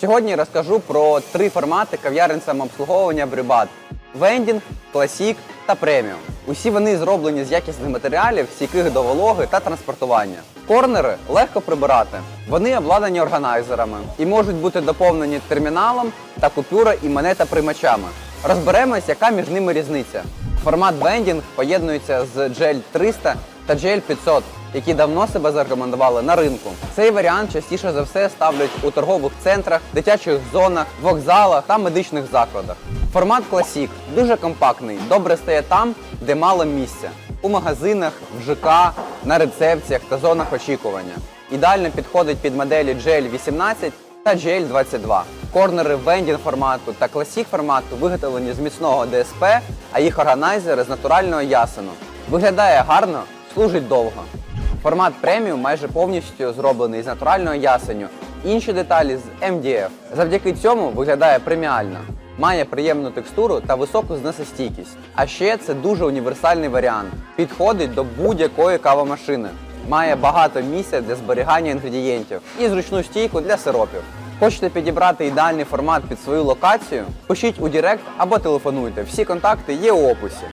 Сьогодні розкажу про три формати кав'ярень самообслуговування Брюбат: вендінг, класік та преміум. Усі вони зроблені з якісних матеріалів, стійких до вологи та транспортування. Корнери легко прибирати. Вони обладнані органайзерами і можуть бути доповнені терміналом та купюра і монета приймачами. Розберемось, яка між ними різниця. Формат вендінг поєднується з GL 300 та GL 500, які давно себе зарекомендували на ринку. Цей варіант частіше за все ставлять у торгових центрах, дитячих зонах, вокзалах та медичних закладах. Формат Classic дуже компактний, добре стає там, де мало місця. У магазинах, в ЖК, на рецепціях та зонах очікування. Ідеально підходить під моделі GL18 та GL22. Корнери вендінг формату та класік формату виготовлені з міцного ДСП, а їх органайзери з натурального ясену. Виглядає гарно, служить довго. Формат преміум майже повністю зроблений з натурального ясеню. Інші деталі з MDF. Завдяки цьому виглядає преміально. Має приємну текстуру та високу зносостійкість. А ще це дуже універсальний варіант. Підходить до будь-якої кавомашини. Має багато місця для зберігання інгредієнтів і зручну стійку для сиропів. Хочете підібрати ідеальний формат під свою локацію? Пишіть у Директ або телефонуйте. Всі контакти є у описі.